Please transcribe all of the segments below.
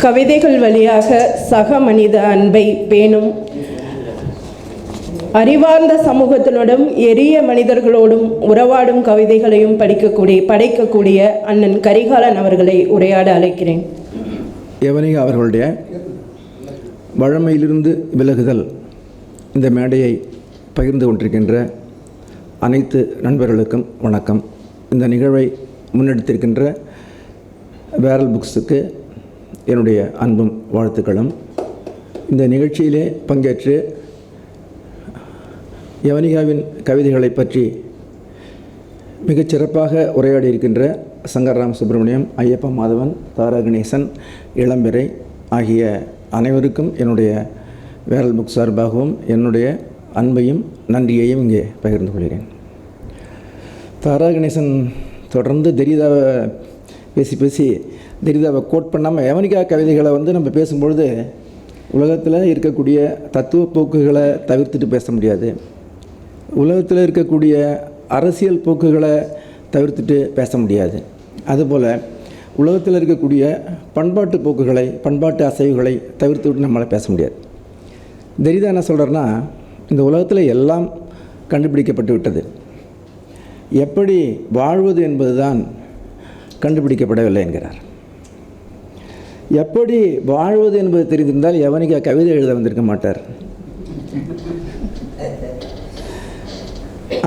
கவிதைகள் வழியாக சக மனித அன்பை பேணும். அறிவார்ந்த சமூகத்தினோடும் எளிய மனிதர்களோடும் உறவாடும் கவிதைகளையும் படிக்கக்கூடிய படைக்கக்கூடிய அண்ணன் கரிகாலன் அவர்களை உரையாட அழைக்கிறேன். எவனிக அவர்களுடைய வழமையிலிருந்து விலகுதல் இந்த மேடையை பகிர்ந்து கொண்டிருக்கின்ற அனைத்து நண்பர்களுக்கும் வணக்கம். இந்த நிகழ்வை முன்னெடுத்திருக்கின்ற வேரல் புக்ஸுக்கு என்னுடைய அன்பும் வாழ்த்துக்களும். இந்த நிகழ்ச்சியிலே பங்கேற்று யவனிகாவின் கவிதைகளை பற்றி மிகச் சிறப்பாக உரையாடி இருக்கின்ற சங்கர்ராம் சுப்பிரமணியம் ஐயப்ப மாதவன் தாரா கணேசன் இளம்பிறை ஆகிய அனைவருக்கும் என்னுடைய வேரல் புக் சார்பாகவும் என்னுடைய அன்பையும் நன்றியையும் இங்கே பகிர்ந்து கொள்கிறேன். தாரா கணேசன் தொடர்ந்து தெரிதாவை பேசி பேசி தெரிதாவை கோட் பண்ணாமல் யவனிகா கவிதைகளை வந்து நம்ம பேசும்பொழுது உலகத்தில் இருக்கக்கூடிய தத்துவ போக்குகளை தவிர்த்துட்டு பேச முடியாது. உலகத்தில் இருக்கக்கூடிய அரசியல் போக்குகளை தவிர்த்துட்டு பேச முடியாது. அதுபோல் உலகத்தில் இருக்கக்கூடிய பண்பாட்டு போக்குகளை பண்பாட்டு அசைவுகளை தவிர்த்து விட்டு நம்மளால் பேச முடியாது. தெரிதா என்ன சொல்கிறேன்னா இந்த உலகத்தில் எல்லாம் கண்டுபிடிக்கப்பட்டு விட்டது. எப்படி வாழ்வது என்பதுதான் கண்டுபிடிக்கப்படவில்லை என்கிறார். எப்படி வாழ்வது என்பது தெரிந்திருந்தால் எவனிக்கா கவிதை எழுத வந்திருக்க மாட்டார்.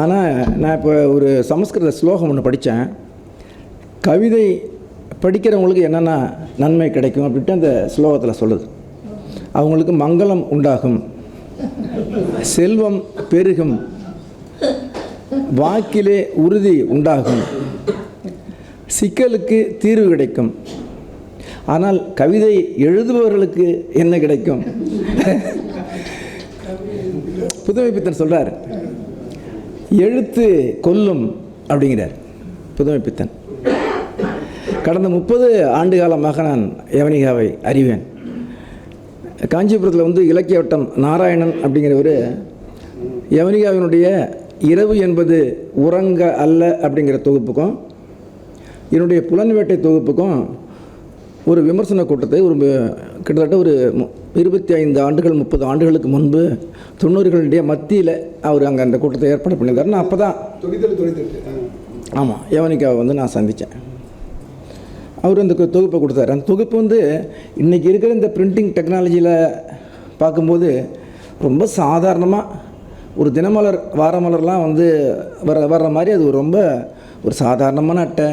ஆனால் நான் இப்போ ஒரு சமஸ்கிருத ஸ்லோகம் ஒன்று படித்தேன் கவிதை படிக்கிறவங்களுக்கு என்னென்ன நன்மை கிடைக்கும் அப்படின்ட்டு அந்த ஸ்லோகத்தில் சொல்லுது. அவங்களுக்கு மங்களம் உண்டாகும். செல்வம் பெருகும். வாக்கிலே உறுதி உண்டாகும். சிக்கலுக்கு தீர்வு கிடைக்கும். ஆனால் கவிதை எழுதுபவர்களுக்கு என்ன கிடைக்கும்? புதுமைப்பித்தன் சொல்கிறார் எழுத்து கொல்லும் அப்படிங்கிறார் புதுமைப்பித்தன் கடந்த முப்பது ஆண்டு காலமாக நான் யவனிகாவை அறிவேன். காஞ்சிபுரத்தில் வந்து இலக்கிய வட்டம் நாராயணன் அப்படிங்கிறவர் யவனிகாவினுடைய இரவு என்பது உறங்க அல்ல அப்படிங்கிற தொகுப்புக்கும் என்னுடைய புலன்வேட்டை தொகுப்புக்கும் ஒரு விமர்சன கூட்டத்தை ஒரு கிட்டத்தட்ட ஒரு இருபத்தி ஐந்து ஆண்டுகள் முப்பது ஆண்டுகளுக்கு முன்பு தொண்ணூறுகளுடைய மத்தியில் அவர் அங்கே அந்த கூட்டத்தை ஏற்பாடு பண்ணியிருந்தார். நான் அப்போ தான் ஆமாம் யவனிகாவை வந்து நான் சந்தித்தேன் அவர் அந்த தொகுப்பை கொடுத்தாரு. அந்த தொகுப்பு வந்து இன்றைக்கி இருக்கிற இந்த பிரிண்டிங் டெக்னாலஜியில் பார்க்கும்போது ரொம்ப சாதாரணமாக ஒரு தினமலர் வாரமலர்லாம் வந்து வர வர்ற மாதிரி அது ரொம்ப ஒரு சாதாரணமான அட்டை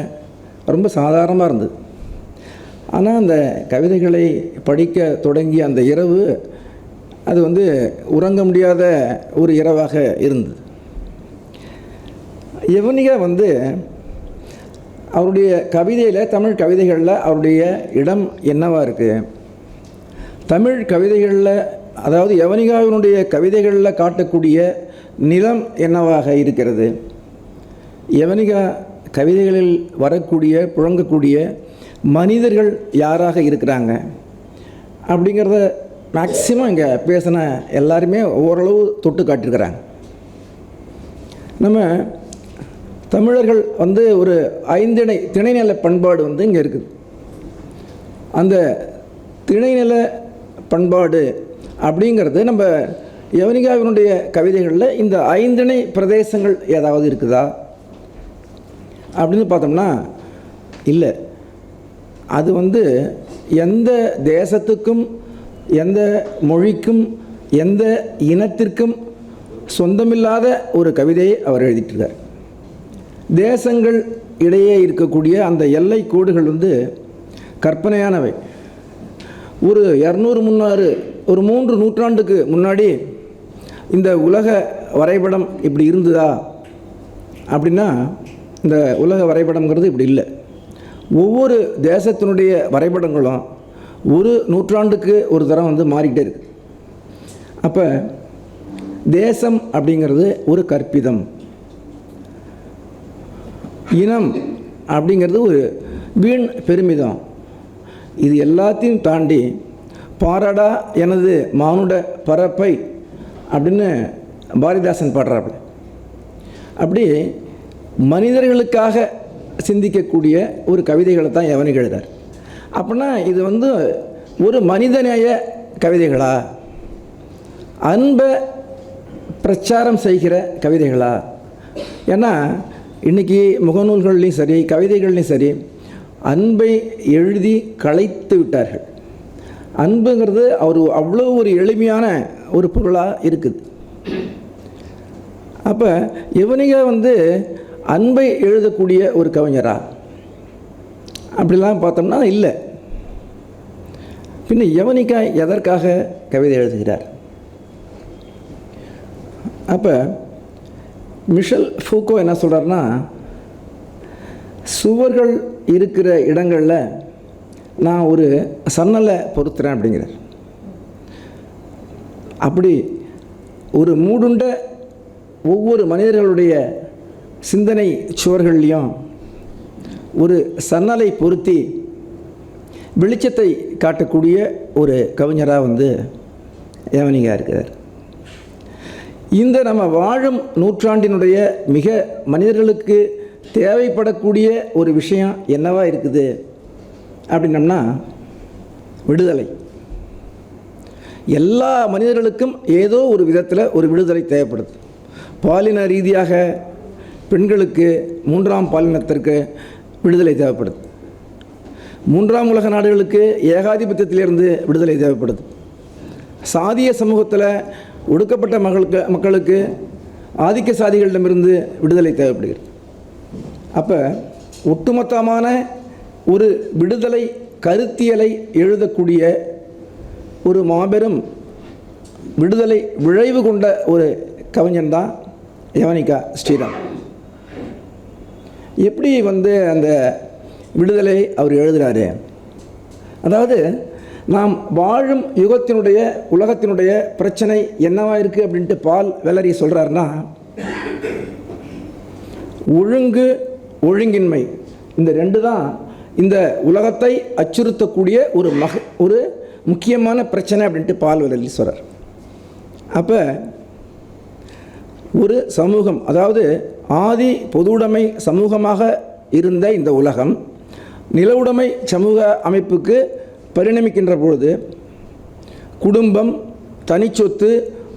ரொம்ப சாதாரணமாக இருந்தது. ஆனால் அந்த கவிதைகளை படிக்க தொடங்கிய அந்த இரவு அது வந்து உறங்க முடியாத ஒரு இரவாக இருந்தது. யவனிகா வந்து அவருடைய கவிதையில் தமிழ் கவிதைகளில் அவருடைய இடம் என்னவாக இருக்குது தமிழ் கவிதைகளில் அதாவது யவனிகாவினுடைய கவிதைகளில் காட்டக்கூடிய நிலம் என்னவாக இருக்கிறது? யவனிகா கவிதைகளில் வரக்கூடிய புழங்கக்கூடிய மனிதர்கள் யாராக இருக்கிறாங்க? அப்படிங்கிறத மேக்சிமம் இங்கே பேசின எல்லாருமே ஓரளவு தொட்டு காட்டியிருக்கிறாங்க. நம்ம தமிழர்கள் வந்து ஒரு ஐந்திணை திணைநில பண்பாடு வந்து இங்கே இருக்குது. அந்த திணைநில பண்பாடு அப்படிங்கிறது நம்ம யவனிகாவினுடைய கவிதைகளில் இந்த ஐந்திணை பிரதேசங்கள் ஏதாவது இருக்குதா? அப்படின்னு பார்த்தோம்னா இல்லை. அது வந்து எந்த தேசத்துக்கும் எந்த மொழிக்கும் எந்த இனத்திற்கும் சொந்தமில்லாத ஒரு கவிதையை அவர் எழுதிட்டிருக்கார். தேசங்கள் இடையே இருக்கக்கூடிய அந்த எல்லை கோடுகள் வந்து கற்பனையானவை. ஒரு இரநூறு முன்னாறு ஒரு மூன்று நூற்றாண்டுக்கு முன்னாடி இந்த உலக வரைபடம் இப்படி இருந்ததா? அப்படின்னா இந்த உலக வரைபடம்ங்கிறது இப்படி இல்லை. ஒவ்வொரு தேசத்தினுடைய வரைபடங்களும் ஒரு நூற்றாண்டுக்கு ஒரு தரம் வந்து மாறிக்கிட்டே இருக்குது அப்போ தேசம் அப்படிங்கிறது ஒரு கற்பிதம். இனம் அப்படிங்கிறது ஒரு வீண் பெருமிதம். இது எல்லாத்தையும் தாண்டி பாராடா எனது மானுட பரப்பை அப்படின்னு பாரதிதாசன் பாடுறாப்புல. அப்படி மனிதர்களுக்காக சிந்திக்கக்கூடிய ஒரு கவிதைகளை தான் எவனுக்கு எழுதார் அப்படின்னா இது வந்து ஒரு மனிதநேய கவிதைகளா? அன்பை பிரச்சாரம் செய்கிற கவிதைகளா? ஏன்னா இன்றைக்கி முகநூல்கள்லையும் சரி கவிதைகள்லையும் சரி அன்பை எழுதி களைத்து விட்டார்கள். அன்புங்கிறது அவர் அவ்வளோ ஒரு எளிமையான ஒரு பொருளாக இருக்குது. அப்போ இவனிக வந்து அன்பை எழுதக்கூடிய ஒரு கவிஞரா? அப்படிலாம் பார்த்தோம்னா இல்லை. பின்ன யவனிகா எதற்காக கவிதை எழுதுகிறார்? அப்போ மிஷல் ஃபூக்கோ என்ன சொல்கிறாருன்னா சுவர்கள் இருக்கிற இடங்களில் நான் ஒரு சன்னலை பொருத்துகிறேன் அப்படிங்கிறார். அப்படி ஒரு மூடுண்ட ஒவ்வொரு மனிதர்களுடைய சிந்தனை சுவர்கள்லையும் ஒரு சன்னலை பொருத்தி வெளிச்சத்தை காட்டக்கூடிய ஒரு கவிஞராக வந்து ஏவனிகா இருக்கிறார். இந்த நம்ம வாழும் நூற்றாண்டினுடைய மிக மனிதர்களுக்கு தேவைப்படக்கூடிய ஒரு விஷயம் என்னவா இருக்குது? அப்படின்னம்னா விடுதலை. எல்லா மனிதர்களுக்கும் ஏதோ ஒரு விதத்தில் ஒரு விடுதலை தேவைப்படுது. பாலின ரீதியாக பெண்களுக்கு மூன்றாம் பாலினத்திற்கு விடுதலை தேவைப்படுது. மூன்றாம் உலக நாடுகளுக்கு ஏகாதிபத்தியத்திலிருந்து விடுதலை தேவைப்படுது. சாதிய சமூகத்தில் ஒடுக்கப்பட்ட மக்களுக்கு மக்களுக்கு ஆதிக்க சாதிகளிடமிருந்து விடுதலை தேவைப்படுகிறது. அப்போ ஒட்டுமொத்தமான ஒரு விடுதலை கருத்தியலை எழுதக்கூடிய ஒரு மாபெரும் விடுதலை விழைவு கொண்ட ஒரு கவிஞன் தான் யவனிகா ஸ்ரீராம். எப்படி வந்து அந்த விடுதலை அவர் எழுதுகிறாரு அதாவது நாம் வாழும் யுகத்தினுடைய உலகத்தினுடைய பிரச்சனை என்னவா இருக்குது அப்படின்ட்டு பால் வெள்ளரி சொல்கிறாருன்னா ஒழுங்கு ஒழுங்கின்மை. இந்த ரெண்டு தான் இந்த உலகத்தை அச்சுறுத்தக்கூடிய ஒரு மக ஒரு முக்கியமான பிரச்சனை அப்படின்ட்டு பால் வெள்ளரி சொல்கிறார் அப்போ ஒரு சமூகம் அதாவது ஆதி பொதுவுடைமை சமூகமாக இருந்த இந்த உலகம் நிலவுடைமை சமூக அமைப்புக்கு பரிணமிக்கின்ற பொழுது குடும்பம் தனிச்சொத்து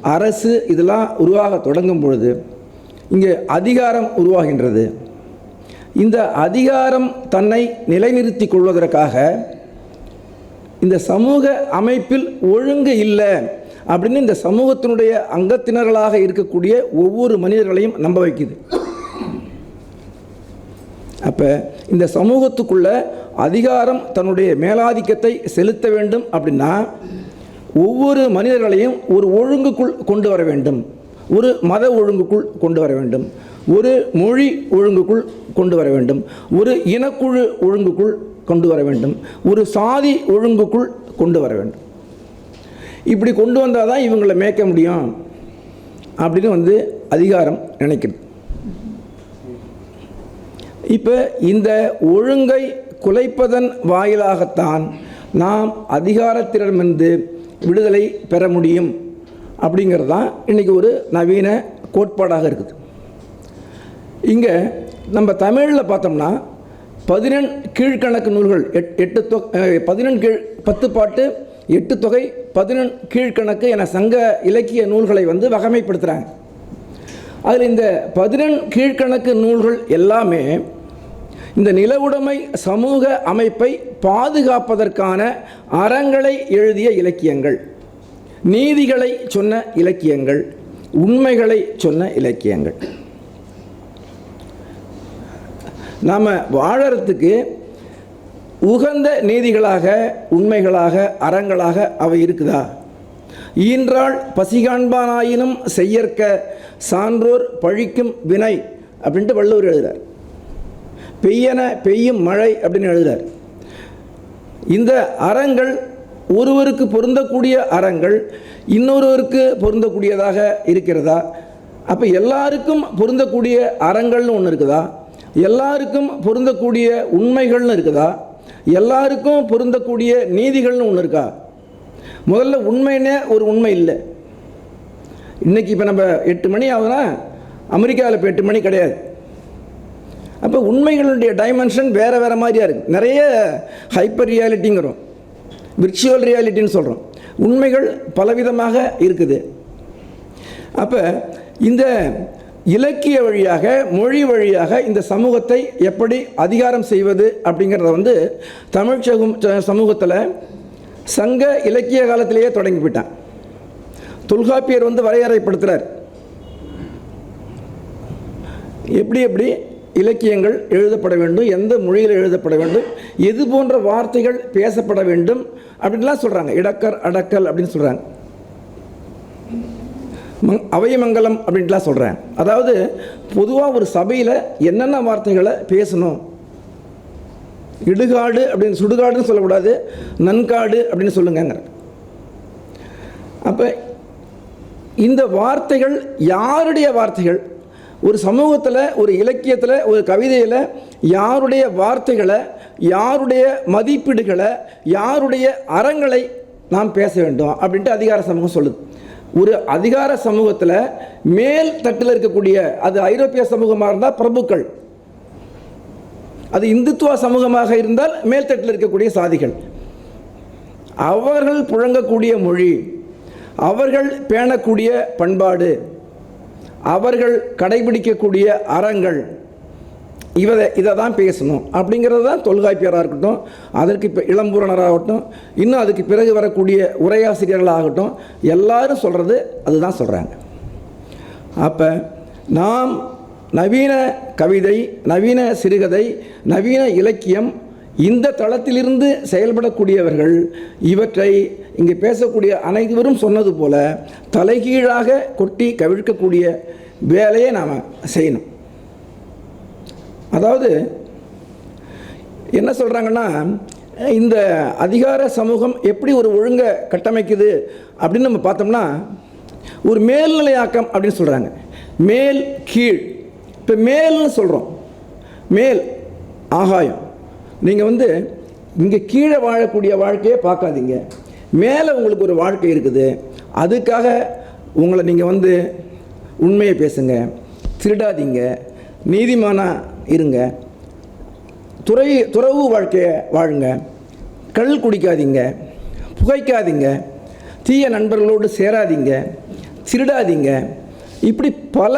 அரசு இதெல்லாம் உருவாக தொடங்கும் பொழுது இங்கே அதிகாரம் உருவாகின்றது. இந்த அதிகாரம் தன்னை நிலைநிறுத்திக் கொள்வதற்காக இந்த சமூக அமைப்பில் ஒழுங்கு இல்லை. அப்படின்னு இந்த சமூகத்தினுடைய அங்கத்தினர்களாக இருக்கக்கூடிய ஒவ்வொரு மனிதர்களையும் நம்ப வைக்குது. அப்போ இந்த சமூகத்துக்குள்ள அதிகாரம் தன்னுடைய மேலாதிக்கத்தை செலுத்த வேண்டும் அப்படின்னா ஒவ்வொரு மனிதர்களையும் ஒரு ஒழுங்குக்குள் கொண்டு வர வேண்டும். ஒரு மத ஒழுங்குக்குள் கொண்டு வர வேண்டும். ஒரு மொழி ஒழுங்குக்குள் கொண்டு வர வேண்டும். ஒரு இனக்குழு ஒழுங்குக்குள் கொண்டு வர வேண்டும். ஒரு சாதி ஒழுங்குக்குள் கொண்டு வர வேண்டும். இப்படி கொண்டு வந்தால் தான் இவங்களை மேய்க்க முடியும் அப்படின்னு வந்து அதிகாரம் நினைக்கிறது இப்போ இந்த ஒழுங்கை குலைப்பதன் வாயிலாகத்தான் நாம் அதிகாரத்திடமிருந்து விடுதலை பெற முடியும் அப்படிங்கிறது தான் இன்றைக்கி ஒரு நவீன கோட்பாடாக இருக்குது. இங்கே நம்ம தமிழில் பார்த்தோம்னா பதினெண் கீழ்கணக்கு நூல்கள் எட் எட்டு தொ பதினெண் கீழ் பத்து பாட்டு எட்டு தொகை பதினெண் கீழ்கணக்கு என சங்க இலக்கிய நூல்களை வந்து வகைமைப்படுத்துகிறாங்க அதில் இந்த பதினெண் கீழ்கணக்கு நூல்கள் எல்லாமே இந்த நிலவுடைமை சமூக அமைப்பை பாதுகாப்பதற்கான அறங்களை எழுதிய இலக்கியங்கள். நீதிகளை சொன்ன இலக்கியங்கள் உண்மைகளை சொன்ன இலக்கியங்கள். நாம் வாழறதுக்கு உகந்த நீதிகளாக உண்மைகளாக அறங்களாக அவை இருக்குதா? ஈன்றாள் பசிகாண்பானாயினும் செய்யற்க சான்றோர் பழிக்கும் வினை அப்படின்ட்டு வள்ளுவர் எழுதுகிறார் பெய்யன பெய்யும் மழை அப்படின்னு எழுதுகிறார் இந்த அறங்கள் ஒருவருக்கு பொருந்தக்கூடிய அறங்கள் இன்னொருவருக்கு பொருந்தக்கூடியதாக இருக்கிறதா? அப்போ எல்லாருக்கும் பொருந்தக்கூடிய அறங்கள்னு ஒன்று இருக்குதா? எல்லாருக்கும் பொருந்தக்கூடிய உண்மைகள்னு இருக்குதா? எல்லாருக்கும் பொருந்தக்கூடிய நீதிகள்னு ஒன்று இருக்கா? முதல்ல உண்மைன்னே ஒரு உண்மை இல்லை. இன்றைக்கி இப்போ நம்ம எட்டு மணி ஆகுதுன்னா அமெரிக்காவில் இப்போ எட்டு மணி கிடையாது. அப்போ உண்மைகளுடைய டைமென்ஷன் வேறு வேறு மாதிரியாக இருக்குது நிறைய ஹைப்பர் ரியாலிட்டிங்கிறோம் விர்ச்சுவல் ரியாலிட்டின்னு சொல்கிறோம் உண்மைகள் பலவிதமாக இருக்குது. அப்போ இந்த இலக்கிய வழியாக மொழி வழியாக இந்த சமூகத்தை எப்படி அதிகாரம் செய்வது அப்படிங்கிறத வந்து தமிழ் சமூகத்தில் சங்க இலக்கிய காலத்திலேயே தொடங்கி போயிட்டான் தொல்காப்பியர் வந்து வரையறைப்படுத்துகிறார் எப்படி எப்படி இலக்கியங்கள் எழுதப்பட வேண்டும் எந்த மொழியில் எழுதப்பட வேண்டும் எது போன்ற வார்த்தைகள் பேசப்பட வேண்டும் அப்படின்லாம் சொல்கிறாங்க இடக்கர் அடக்கல் அப்படின்னு சொல்கிறாங்க மங் அவயமங்கலம் அப்படின்ட்டுலாம் சொல்கிறேன் அதாவது பொதுவாக ஒரு சபையில் என்னென்ன வார்த்தைகளை பேசணும்? இடுகாடு அப்படின்னு சுடுகாடுன்னு சொல்லக்கூடாது நன்காடு அப்படின்னு சொல்லுங்கங்கிற அப்போ இந்த வார்த்தைகள் யாருடைய வார்த்தைகள்? ஒரு சமூகத்தில் ஒரு இலக்கியத்தில் ஒரு கவிதையில் யாருடைய வார்த்தைகளை யாருடைய மதிப்பீடுகளை யாருடைய அறங்களை நாம் பேச வேண்டும் அப்படின்ட்டு அதிகார சமூகம் சொல்லுது. ஒரு அதிகார சமூகத்தில் மேல் தட்டில் இருக்கக்கூடிய அது ஐரோப்பிய சமூகமாக இருந்தால் பிரபுக்கள். அது இந்துத்துவ சமூகமாக இருந்தால் மேல்தட்டில் இருக்கக்கூடிய சாதிகள். அவர்கள் புழங்கக்கூடிய மொழி அவர்கள் பேணக்கூடிய பண்பாடு அவர்கள் கடைபிடிக்கக்கூடிய அறங்கள் இவதை இதை தான் பேசணும். அப்படிங்கிறது தான் தொல்காப்பியராக இருக்கட்டும் அதற்கு இப்போ இளம்பூரணராகட்டும் இன்னும் அதுக்கு பிறகு வரக்கூடிய உரையாசிரியர்களாகட்டும் எல்லாரும் சொல்கிறது அதுதான் சொல்கிறாங்க அப்போ நாம் நவீன கவிதை நவீன சிறுகதை நவீன இலக்கியம் இந்த தளத்திலிருந்து செயல்படக்கூடியவர்கள் இவற்றை இங்கே பேசக்கூடிய அனைவரும் சொன்னது போல தலைகீழாக கொட்டி கவிழ்க்கக்கூடிய வேலையை நாம் செய்யணும். அதாவது என்ன சொல்கிறாங்கன்னா இந்த அதிகார சமூகம் எப்படி ஒரு ஒழுங்கை கட்டமைக்குது அப்படின்னு நம்ம பார்த்தோம்னா ஒரு மேல்நிலையாக்கம் அப்படின்னு சொல்கிறாங்க மேல் கீழ். இப்போ மேல்னு சொல்கிறோம் மேல் ஆகாயம். நீங்கள் வந்து இங்கே கீழே வாழக்கூடிய வாழ்க்கையை பார்க்காதீங்க. மேலே உங்களுக்கு ஒரு வாழ்க்கை இருக்குது. அதுக்காக உங்களை நீங்கள் வந்து உண்மையை பேசுங்க. திருடாதீங்க. நீதிமானாக இருங்க. துறை துறவு வாழ்க்கையை வாழுங்க. கள் குடிக்காதீங்க. புகைக்காதீங்க. தீய நண்பர்களோடு சேராதீங்க. திருடாதீங்க. இப்படி பல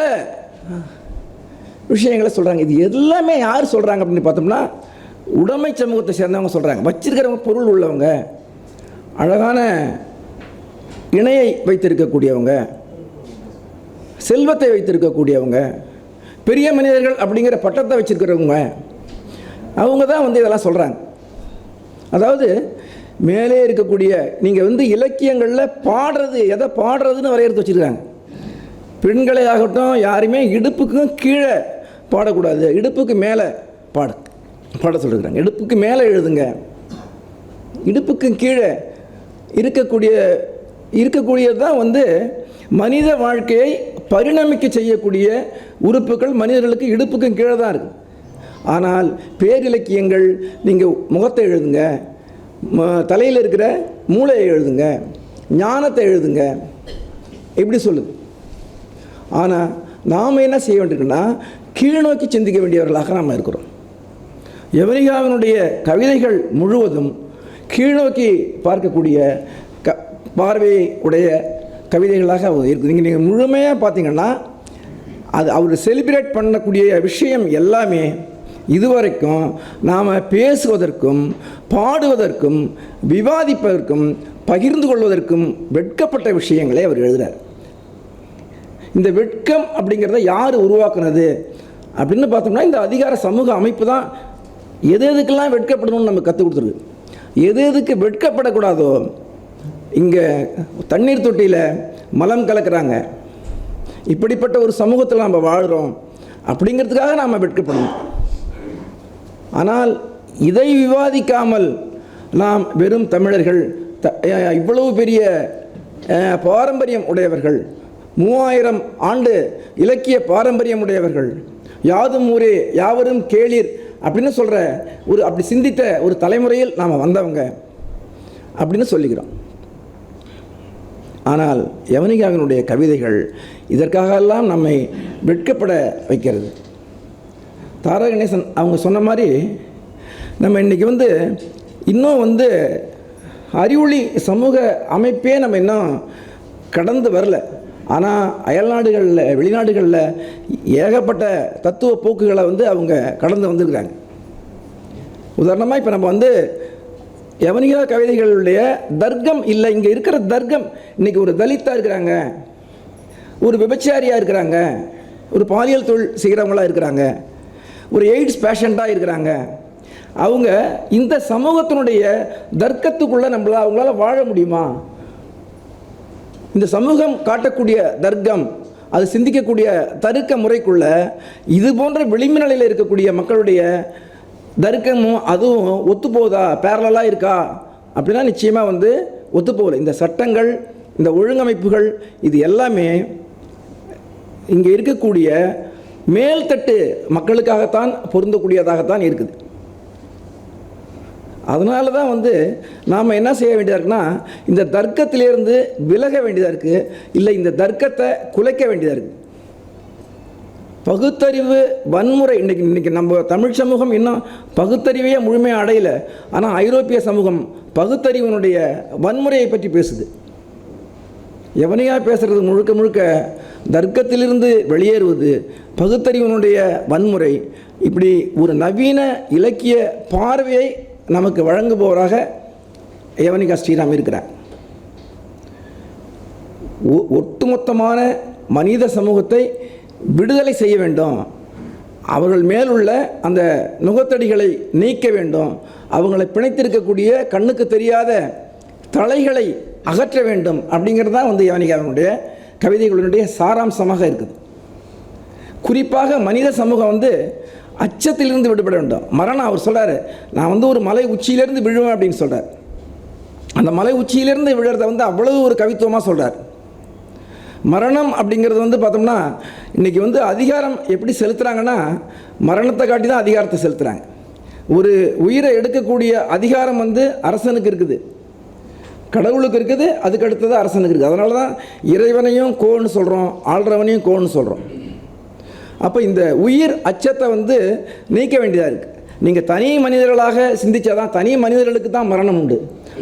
விஷயங்களை சொல்கிறாங்க இது எல்லாமே யார் சொல்கிறாங்க அப்படின்னு பார்த்தோம்னா உடைமை சமூகத்தை சேர்ந்தவங்க சொல்கிறாங்க வச்சிருக்கிறவங்க பொருள் உள்ளவங்க. அழகான இணையை வைத்திருக்கக்கூடியவங்க. செல்வத்தை வைத்திருக்கக்கூடியவங்க. பெரிய மனிதர்கள் அப்படிங்கிற பட்டத்தை வச்சுருக்கிறவங்க அவங்க தான் வந்து இதெல்லாம் சொல்கிறாங்க அதாவது மேலே இருக்கக்கூடிய நீங்கள் வந்து இலக்கியங்களில் பாடுறது எதை பாடுறதுன்னு வரையறுத்து வச்சுருக்காங்க. பெண்களை ஆகட்டும் யாருமே இடுப்புக்கும் கீழே பாடக்கூடாது. இடுப்புக்கு மேலே பாட பாட சொல்லிருக்கிறாங்க. இடுப்புக்கு மேலே எழுதுங்க. இடுப்புக்கு கீழே இருக்கக்கூடிய இருக்கக்கூடியது தான் வந்து மனித வாழ்க்கையை பரிணமிக்க செய்யக்கூடிய உறுப்புகள் மனிதர்களுக்கு இடுப்புக்கும் கீழே தான் இருக்குது ஆனால் பேரிலக்கியங்கள் நீங்கள் முகத்தை எழுதுங்க ம- தலையில் இருக்கிற மூளையை எழுதுங்க ஞானத்தை எழுதுங்க இப்படி சொல்லுது? ஆனால் நாம் என்ன செய்ய வேண்டியிருக்குன்னா கீழ்நோக்கி சிந்திக்க வேண்டியவர்களாக நாம் இருக்கிறோம். எவரிகாவினுடைய கவிதைகள் முழுவதும் கீழ்நோக்கி பார்க்கக்கூடிய க பார்வையை உடைய கவிதைகளாக இருக்குது நீங்கள் நீங்கள் முழுமையாக பார்த்தீங்கன்னா அது அவர் செலிப்ரேட் பண்ணக்கூடிய விஷயம் எல்லாமே இதுவரைக்கும் நாம் பேசுவதற்கும் பாடுவதற்கும் விவாதிப்பதற்கும் பகிர்ந்து கொள்வதற்கும் வெட்கப்பட்ட விஷயங்களை அவர் எழுதுகிறார் இந்த வெட்கம் அப்படிங்கிறத யார் உருவாக்குனது? அப்படின்னு பார்த்தோம்னா இந்த அதிகார சமூக அமைப்பு தான் எது எதுக்கெல்லாம் வெட்கப்படணும்னு நம்ம கற்றுக் கொடுத்துருக்கு. எது எதுக்கு வெட்கப்படக்கூடாதோ இங்கே தண்ணீர் தொட்டியில் மலம் கலக்கிறாங்க. இப்படிப்பட்ட ஒரு சமூகத்தில் நம்ம வாழ்கிறோம் அப்படிங்கிறதுக்காக நாம் வெட்கப்படணும். ஆனால் இதை விவாதிக்காமல் நாம் வெறும் தமிழர்கள் த இவ்வளவு பெரிய பாரம்பரியம் உடையவர்கள் மூவாயிரம் ஆண்டு இலக்கிய பாரம்பரியம் உடையவர்கள் யாதும் ஊரே யாவரும் கேளீர் அப்படின்னு சொல்கிற ஒரு அப்படி சிந்தித்த ஒரு தலைமுறையில் நாம் வந்தவங்க அப்படின்னு சொல்லிக்கிறோம். ஆனால் யவனிகாவினுடைய கவிதைகள் இதற்காகலாம் நம்மை வெட்கப்பட வைக்கிறது. தாரா கணேசன் அவங்க சொன்ன மாதிரி நம்ம இன்றைக்கி வந்து இன்னும் வந்து அறிவொளி சமூக அமைப்பே நம்ம இன்னும் கடந்து வரல. ஆனால் அயல்நாடுகளில் வெளிநாடுகளில் ஏகப்பட்ட தத்துவ போக்குகளை வந்து அவங்க கடந்து வந்திருக்கிறாங்க. உதாரணமாக இப்போ நம்ம வந்து யவனிகா கவிதைகளுடைய தர்க்கம் இல்லை இங்கே இருக்கிற தர்க்கம். இன்றைக்கி ஒரு தலித்தாக இருக்கிறாங்க. ஒரு விபச்சாரியாக இருக்கிறாங்க. ஒரு பாலியல் தொழில் செய்கிறவங்களாக இருக்கிறாங்க. ஒரு எய்ட்ஸ் பேஷண்ட்டாக இருக்கிறாங்க. அவங்க இந்த சமூகத்தினுடைய தர்க்கத்துக்குள்ளே நம்மளால் அவங்களால வாழ முடியுமா? இந்த சமூகம் காட்டக்கூடிய தர்க்கம் அது சிந்திக்கக்கூடிய தருக்க முறைக்குள்ள இது போன்ற விளிம்பு நிலையில் இருக்கக்கூடிய மக்களுடைய தர்க்கமும் அதுவும் ஒத்துப்போகுதா? பேரலாக இருக்கா? அப்படின்னா நிச்சயமாக வந்து ஒத்து இந்த சட்டங்கள் இந்த ஒழுங்கமைப்புகள் இது எல்லாமே இங்கே இருக்கக்கூடிய மேல்தட்டு மக்களுக்காகத்தான் பொருந்தக்கூடியதாகத்தான் இருக்குது. அதனால தான் வந்து நாம் என்ன செய்ய வேண்டியதாக இருக்குன்னா இந்த தர்க்கத்திலேருந்து விலக வேண்டியதாக இருக்குது இல்லை இந்த தர்க்கத்தை குலைக்க வேண்டியதாக இருக்குது பகுத்தறிவு வன்முறை இன்றைக்கி இன்றைக்கி நம்ம தமிழ் சமூகம் இன்னும் பகுத்தறிவையே முழுமையாக அடையலை. ஆனால் ஐரோப்பிய சமூகம் பகுத்தறிவினுடைய வன்முறையை பற்றி பேசுது. எவனையாக பேசுகிறது முழுக்க முழுக்க தர்க்கத்திலிருந்து வெளியேறுவது பகுத்தறிவினுடைய வன்முறை. இப்படி ஒரு நவீன இலக்கிய பார்வையை நமக்கு வழங்குபவராக யவனிகா ஸ்ரீராம் இருக்கிறார்? ஒ- ஒட்டுமொத்தமான மனித சமூகத்தை விடுதலை செய்ய வேண்டும். அவர்கள் மேலுள்ள அந்த நுகத்தடிகளை நீக்க வேண்டும். அவங்களை பிணைத்திருக்கக்கூடிய கண்ணுக்கு தெரியாத தலைகளை அகற்ற வேண்டும் அப்படிங்கிறது தான் வந்து யவனிகாவினுடைய கவிதைகளினுடைய சாராம்சமாக இருக்குது. குறிப்பாக மனித சமூகம் வந்து அச்சத்திலிருந்து விடுபட வேண்டும். மரணம் அவர் சொல்கிறார் நான் வந்து ஒரு மலை உச்சியிலேருந்து விழுவேன் அப்படின்னு சொல்கிறார் அந்த மலை உச்சியிலேருந்து விழுறத வந்து அவ்வளவு ஒரு கவித்துவமாக சொல்கிறார் மரணம் அப்படிங்கிறது வந்து பார்த்தோம்னா இன்றைக்கி வந்து அதிகாரம் எப்படி செலுத்துகிறாங்கன்னா மரணத்தை காட்டி தான் அதிகாரத்தை செலுத்துகிறாங்க ஒரு உயிரை எடுக்கக்கூடிய அதிகாரம் வந்து அரசனுக்கு இருக்குது. கடவுளுக்கு இருக்குது அதுக்கு அடுத்தது அரசனுக்கு இருக்குது. அதனால தான் இறைவனையும் கோன்னு சொல்கிறோம் ஆள்றவனையும் கோன்னு சொல்கிறோம் அப்போ இந்த உயிர் அச்சத்தை வந்து நீக்க வேண்டியதாக இருக்குது நீங்கள் தனி மனிதர்களாக சிந்திச்சாதான் தனி மனிதர்களுக்கு தான் மரணம் உண்டு.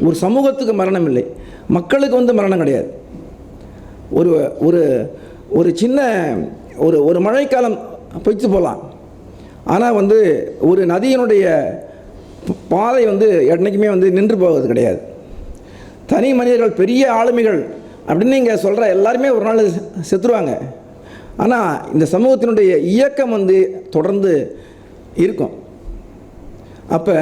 ஒரு சமூகத்துக்கு மரணம் இல்லை. மக்களுக்கு வந்து மரணம் கிடையாது. ஒரு ஒரு ஒரு சின்ன ஒரு ஒரு மழைக்காலம் பொய்த்து போகலாம். ஆனால் வந்து ஒரு நதியினுடைய பாதை வந்து என்றைக்குமே வந்து நின்று போவது கிடையாது. தனி மனிதர்கள் பெரிய ஆளுமைகள் அப்படின்னு நீங்கள் சொல்கிற எல்லாருமே ஒரு நாள் செத்துருவாங்க. ஆனால் இந்த சமூகத்தினுடைய இயக்கம் வந்து தொடர்ந்து இருக்கும். அப்போ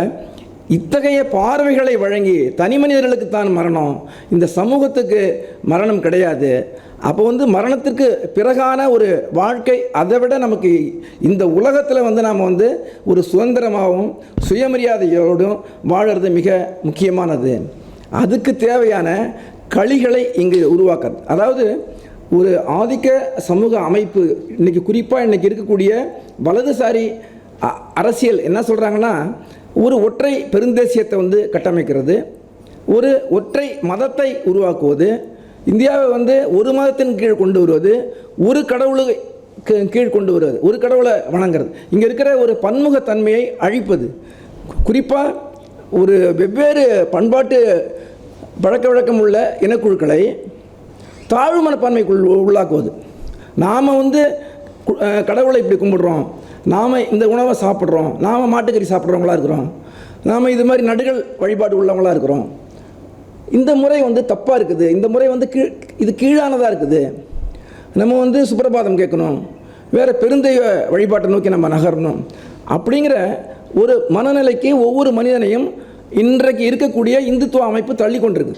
இத்தகைய பார்வைகளை வழங்கி தனி மனிதர்களுக்கு தான் மரணம். இந்த சமூகத்துக்கு மரணம் கிடையாது. அப்போ வந்து மரணத்திற்கு பிறகான ஒரு வாழ்க்கை அதை விட நமக்கு இந்த உலகத்தில் வந்து நாம் வந்து ஒரு சுதந்திரமாகவும் சுயமரியாதையோடும் வாழறது மிக முக்கியமானது. அதுக்கு தேவையான களிகளை இங்கு உருவாக்குறது. அதாவது ஒரு ஆதிக்க சமூக அமைப்பு இன்றைக்கி குறிப்பாக இன்றைக்கி இருக்கக்கூடிய வலதுசாரி அ- அரசியல் என்ன சொல்கிறாங்கன்னா ஒரு ஒற்றை பெருந்தேசியத்தை வந்து கட்டமைக்கிறது. ஒரு ஒற்றை மதத்தை உருவாக்குவது. இந்தியாவை வந்து ஒரு மதத்தின் கீழ் கொண்டு வருவது. ஒரு கடவுளுக்கு கீழ் கொண்டு வருவது. ஒரு கடவுளை வணங்குறது. இங்கே இருக்கிற ஒரு பன்முகத்தன்மையை அழிப்பது. குறிப்பாக ஒரு வெவ்வேறு பண்பாட்டு பழக்க வழக்கம் உள்ள இனக்குழுக்களை தாழ்வு மனப்பான்மைக்குள் உள்ளாக்குவது. நாம் வந்து கடவுளை இப்படி கும்பிடுறோம். நாம் இந்த உணவை சாப்பிட்றோம் நாம் மாட்டுக்கறி சாப்பிட்றவங்களா இருக்கிறோம் நாம் இது மாதிரி நடுகள் வழிபாடு உள்ளவங்களா இருக்கிறோம். இந்த முறை வந்து தப்பாக இருக்குது. இந்த முறை வந்து கீழ் இது கீழானதாக இருக்குது. நம்ம வந்து சுப்பிரபாதம் கேட்கணும். வேறு பெருந்தெய்வ வழிபாட்டை நோக்கி நம்ம நகரணும். அப்படிங்கிற ஒரு மனநிலைக்கு ஒவ்வொரு மனிதனையும் இன்றைக்கு இருக்கக்கூடிய இந்துத்துவ அமைப்பு தள்ளி கொண்டிருக்கு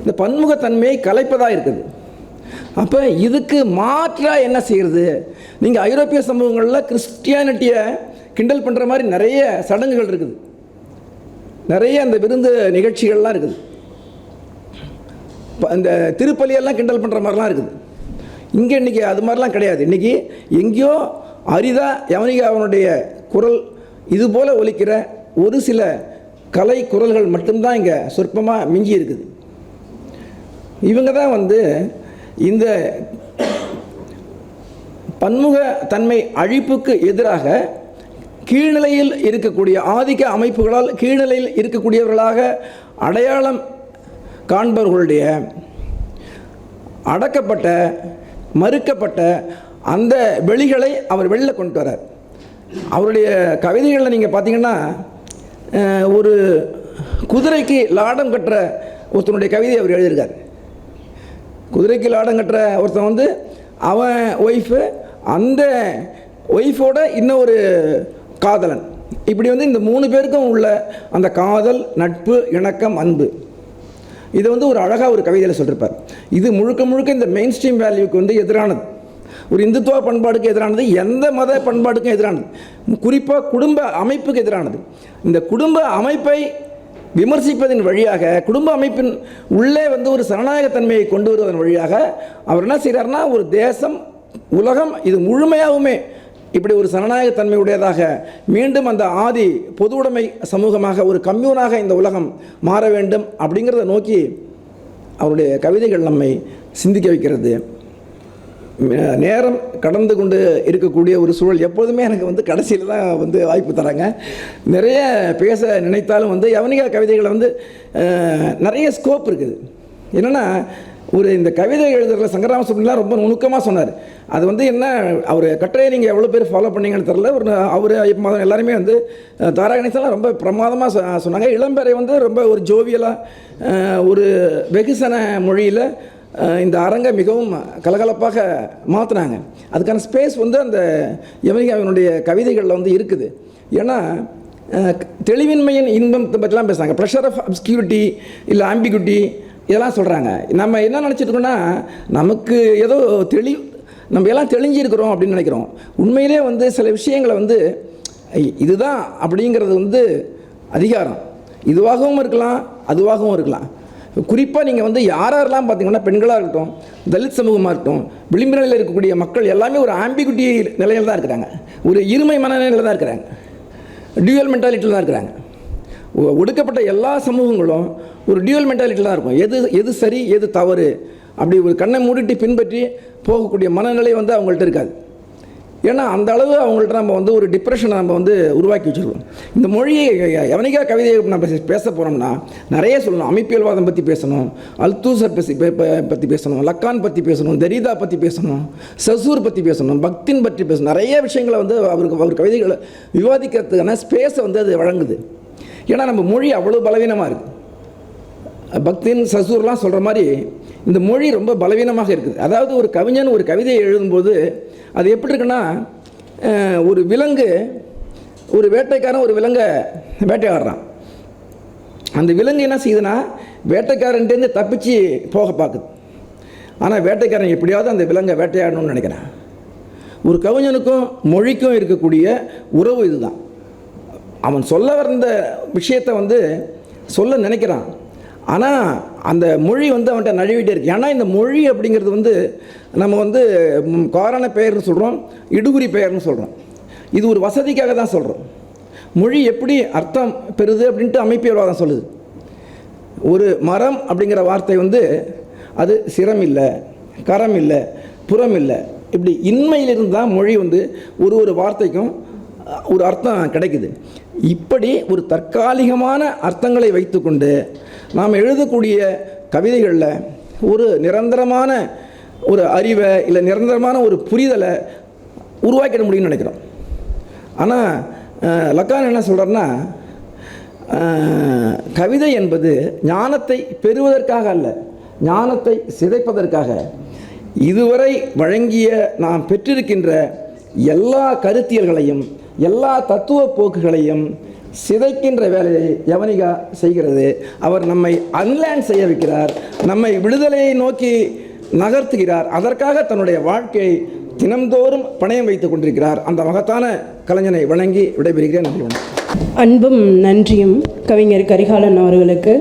இந்த பன்முகத்தன்மையை கலைப்பதாக இருக்குது. அப்போ இதுக்கு மாற்றாக என்ன செய்கிறது நீங்கள் ஐரோப்பிய சமூகங்களில் கிறிஸ்டியானிட்டியை கிண்டல் பண்ணுற மாதிரி நிறைய சடங்குகள் இருக்குது. நிறைய அந்த விருந்து நிகழ்ச்சிகள்லாம் இருக்குது. இப்போ இந்த திருப்பலியெல்லாம் கிண்டல் பண்ணுற மாதிரிலாம் இருக்குது. இங்கே இன்றைக்கி அது மாதிரிலாம் கிடையாது. இன்றைக்கி எங்கேயோ அரிதா யவனிகா அவனுடைய குரல் இது போல் ஒலிக்கிற ஒரு சில கலை குரல்கள் மட்டும்தான் இங்கே சொற்பமாக மிஞ்சி இருக்குது. இவங்க தான் வந்து இந்த பன்முக தன்மை அழிப்புக்கு எதிராக கீழ்நிலையில் இருக்கக்கூடிய ஆதிக்க அமைப்புகளால் கீழ்நிலையில் இருக்கக்கூடியவர்களாக அடையாளம் காண்பவர்களுடைய அடக்கப்பட்ட மறுக்கப்பட்ட அந்த வெளிகளை அவர் வெளியில் கொண்டு வரார் அவருடைய கவிதைகளில் நீங்கள் பார்த்தீங்கன்னா ஒரு குதிரைக்கு லாடம் கட்டுற ஒருத்தனுடைய கவிதை அவர் எழுதியிருக்கார். குதிரைக்கு லாடம் கட்டுற ஒருத்தன் வந்து அவன் ஒய்ஃபு அந்த ஒய்ஃபோட இன்னொரு காதலன். இப்படி வந்து இந்த மூணு பேருக்கும் உள்ள அந்த காதல் நட்பு இணக்கம் அன்பு. இதை வந்து ஒரு அழகாக ஒரு கவிதையில் சொல்லியிருப்பார் இது முழுக்க முழுக்க இந்த மெயின் ஸ்ட்ரீம் வேல்யூக்கு வந்து எதிரானது. ஒரு இந்துத்துவ பண்பாடுக்கு எதிரானது எந்த மத பண்பாடுக்கும் எதிரானது. குறிப்பாக குடும்ப அமைப்புக்கு எதிரானது. இந்த குடும்ப அமைப்பை விமர்சிப்பதன் வழியாக குடும்ப அமைப்பின் உள்ளே வந்து ஒரு சனநாயகத்தன்மையை கொண்டு வருவதன் வழியாக அவர் என்ன செய்கிறாருன்னா ஒரு தேசம் உலகம் இது முழுமையாகவுமே இப்படி ஒரு சனநாயகத்தன்மை உடையதாக மீண்டும் அந்த ஆதி பொது உடைமை சமூகமாக ஒரு கம்யூனாக இந்த உலகம் மாற வேண்டும் அப்படிங்கிறத நோக்கி அவருடைய கவிதைகள் நம்மை சிந்திக்க வைக்கிறது. நேரம் கடந்து கொண்டு இருக்கக்கூடிய ஒரு சூழல் எப்போதுமே எனக்கு வந்து கடைசியில் தான் வந்து வாய்ப்பு தராங்க. நிறைய பேச நினைத்தாலும் வந்து யவனிகா கவிதைகளை வந்து நிறைய ஸ்கோப் இருக்குது. என்னென்னா ஒரு இந்த கவிதை எழுதுகிற சங்கராம சுப்ரமணியம்லாம் ரொம்ப நுணுக்கமாக சொன்னார். அது வந்து என்ன அவர் கட்டுரையை நீங்கள் எவ்வளோ பேர் ஃபாலோ பண்ணீங்கன்னு தெரில ஒரு அவர் மாதம் எல்லாருமே வந்து அஹ், தாரா கணேசன்லாம் ரொம்ப பிரமாதமாக சொன்னாங்க. இளம்பெறை வந்து ரொம்ப ஒரு ஜோவியலாக ஒரு வெகுசன மொழியில் இந்த அரங்கை மிகவும் கலகலப்பாக மாற்றினாங்க அதுக்கான ஸ்பேஸ் வந்து அந்த யமனிகாவினுடைய கவிதைகளில் வந்து இருக்குது. ஏன்னா தெளிவின்மையின் இன்பம் பற்றிலாம் பேசுகிறாங்க ப்ரெஷர் ஆஃப் அப்ஸ்கியூரிட்டி இல்லை ஆம்பிகுட்டி இதெல்லாம் சொல்கிறாங்க நம்ம என்ன நினச்சிட்டு நமக்கு ஏதோ தெளி நம்ம எல்லாம் தெளிஞ்சிருக்கிறோம் அப்படின்னு நினைக்கிறோம். உண்மையிலே வந்து சில விஷயங்களை வந்து இதுதான் அப்படிங்கிறது வந்து அதிகாரம். இதுவாகவும் இருக்கலாம் அதுவாகவும் இருக்கலாம். குறிப்பாக நீங்கள் வந்து யாரெல்லாம் பார்த்தீங்கன்னா பெண்களாக இருக்கட்டும் தலித் சமூகமாக இருக்கட்டும் விளிம்பு நிலையில் இருக்கக்கூடிய மக்கள் எல்லாமே ஒரு ஆம்பிகுட்டி நிலையில் தான் இருக்கிறாங்க. ஒரு இருமை மனநிலையில் தான் இருக்கிறாங்க. டியூவல் மென்டாலிட்டியில் தான் இருக்கிறாங்க. ஒடுக்கப்பட்ட எல்லா சமூகங்களும் ஒரு டியூவல் மென்டாலிட்டியில் தான் இருக்கும். எது எது சரி எது தவறு அப்படி ஒரு கண்ணை மூடிட்டு பின்பற்றி போகக்கூடிய மனநிலை வந்து அவங்கள்ட்ட இருக்காது. ஏன்னா அந்த அளவு அவங்கள்ட்ட நம்ம வந்து ஒரு டிப்ரெஷனை நம்ம வந்து உருவாக்கி வச்சுருக்கோம். இந்த மொழியை எவனிகா கவிதையை நம்ம பேச போகிறோம்னா நிறைய சொல்லணும். அமைப்பியல்வாதம் பற்றி பேசணும் அல்தூசர் பற்றி பே- பற்றி பேசணும் லக்கான் பற்றி பேசணும் தரிதா பற்றி பேசணும் சசூர் பற்றி பேசணும் பக்தின் பற்றி பேசணும். நிறைய விஷயங்களை வந்து அவருக்கு அவர் கவிதைகளை விவாதிக்கிறதுக்கான ஸ்பேஸை வந்து அது வழங்குது. ஏன்னா நம்ம மொழி அவ்வளோ பலவீனமாக இருக்குது பக்தின் சசூர்லாம் சொல்கிற மாதிரி இந்த மொழி ரொம்ப பலவீனமாக இருக்குது. அதாவது ஒரு கவிஞன் ஒரு கவிதையை எழுதும்போது அது எப்படி இருக்குன்னா ஒரு விலங்கு ஒரு வேட்டைக்காரன் ஒரு விலங்கை வேட்டையாடுறான். அந்த விலங்கு என்ன செய்யுதுன்னா வேட்டைக்காரன்ட்டேருந்து தப்பிச்சு போக பார்க்குது. ஆனால் வேட்டைக்காரன் எப்படியாவது அந்த விலங்கை வேட்டையாடணும்னு நினைக்கிறான். ஒரு கவிஞனுக்கும் மொழிக்கும் இருக்கக்கூடிய உறவு இதுதான். அவன் சொல்ல வந்த விஷயத்தை வந்து சொல்ல நினைக்கிறான். ஆனால் அந்த மொழி வந்து அவன்கிட்ட நழுவிட்டே இருக்கு. ஏன்னா இந்த மொழி அப்படிங்கிறது வந்து நம்ம வந்து ம், காரண பெயர்னு சொல்கிறோம் இடுகுறி பெயர்னு சொல்கிறோம் இது ஒரு வசதிக்காக தான் சொல்கிறோம் மொழி எப்படி அர்த்தம் பெறுது அப்படின்ட்டு அமைப்பியல்வாதம் சொல்லுது. ஒரு மரம் அப்படிங்கிற வார்த்தை வந்து அது சிரம் இல்லை கரம் இல்லை புறம் இல்லை. இப்படி இன்மையிலிருந்து தான் மொழி வந்து ஒரு ஒரு வார்த்தைக்கும் ஒரு அர்த்தம் கிடைக்குது. இப்படி ஒரு தற்காலிகமான அர்த்தங்களை வைத்துக்கொண்டு நாம் எழுதக்கூடிய கவிதைகளில் ஒரு நிரந்தரமான ஒரு அறிவை இல்லை நிரந்தரமான ஒரு புரிதலை உருவாக்கிட முடியும்னு நினைக்கிறோம். ஆனால் லக்கான் என்ன சொல்கிறாருன்னா கவிதை என்பது ஞானத்தை பெறுவதற்காக அல்ல ஞானத்தை சிதைப்பதற்காக. இதுவரை வழங்கிய நாம் பெற்றிருக்கின்ற எல்லா கருத்தியல்களையும் எல்லா தத்துவ போக்குகளையும் சிதைக்கின்ற வேலையை யவனிகா செய்கிறது. அவர் நம்மை அன்லேண்ட் செய்ய வைக்கிறார். நம்மை விடுதலையை நோக்கி நகர்த்துகிறார். அதற்காக தன்னுடைய வாழ்க்கையை தினம்தோறும் பணயம் வைத்துக் கொண்டிருக்கிறார். அந்த மகத்தான கலைஞனை வணங்கி விடைபெறுகிறேன். நன்றி அன்பும் நன்றியும் கவிஞர் கரிகாலன் அவர்களுக்கு.